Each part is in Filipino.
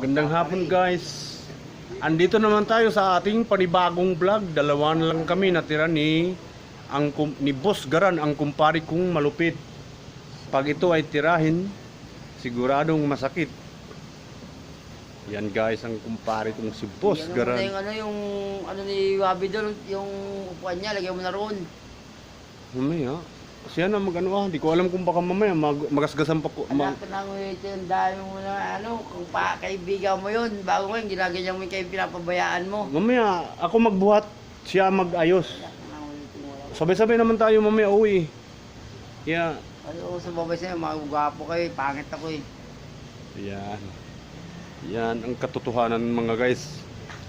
Gandang hapon guys. Andito naman tayo sa ating panibagong vlog. Dalawa na lang kami natira ni ang ni Boss Garan ang kumpari kong malupit. Pag ito ay tirahin, siguradong masakit. Yan guys ang kumpari kong si Boss Yan Garan. yung ano yung ano ni Wabi doon, yung upuan niya, lagyan mo na roon. Mamaya. Siya na mag-ano ah. Di ko alam kung baka mamaya mag magasgasan pa ko. Ma- Anak na mo ito, yung dami mo na ano, kung pa kaibigan mo yun, bago ngayon, ginaganyan mo yung kayo pinapabayaan mo. mamaya ako magbuhat, siya mag-ayos. Anak mo wala. Sabay-sabay naman tayo mamaya uwi. Yeah. Ano sa babay sa'yo, mga gwapo kayo, pangit ako eh. Yan. Yan ang katotohanan mga guys.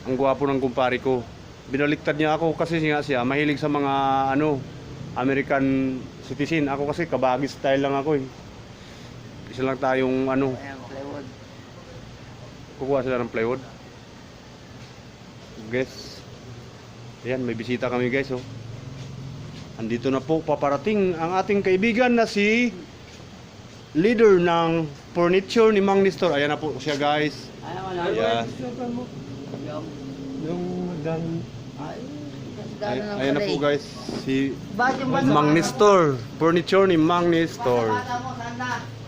Ang gwapo ng kumpare ko. Binaliktad niya ako kasi nga siya mahilig sa mga ano American citizen. Ako kasi kabagi style lang ako eh. Isa lang tayong ano, plywood. kukuha sila ng plywood. Guys. Ayan, may bisita kami guys oh. Andito na po paparating ang ating kaibigan na si leader ng furniture ni Mang Nestor. Ayan na po siya guys. Ayan. Yung, Yung dan ay, Ay, ayan na po eh. guys, si Mang Nestor, furniture ni Mang Nestor.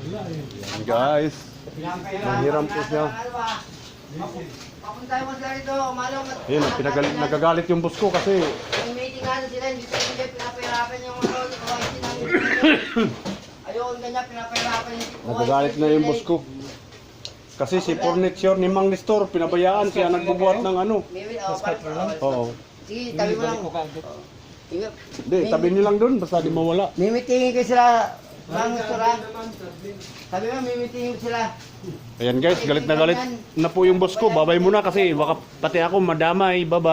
Ayan guys, Nanghiram po siya. Papunta mo sila rito, at- ayun, pinagalit, nagagalit yung boss ko kasi Yung meeting nga sila, hindi sila hindi pinapahirapan yung ano, Ayun, ganyan, pinapahirapan yung nagagalit na yung boss ko. Kasi si furniture ni Mang Nestor, pinabayaan siya nagbubuhat ng ano. Oh, Oo. Sige, tabi mo lang. Sige. Hindi, tabi niyo lang doon, basta di mawala. Mimitingin ko sila. Lang restaurant. Sabi mo, mimitingin ko sila. Ayan guys, galit na galit na po yung boss ko. Babay muna kasi baka pati ako madamay. Bye-bye.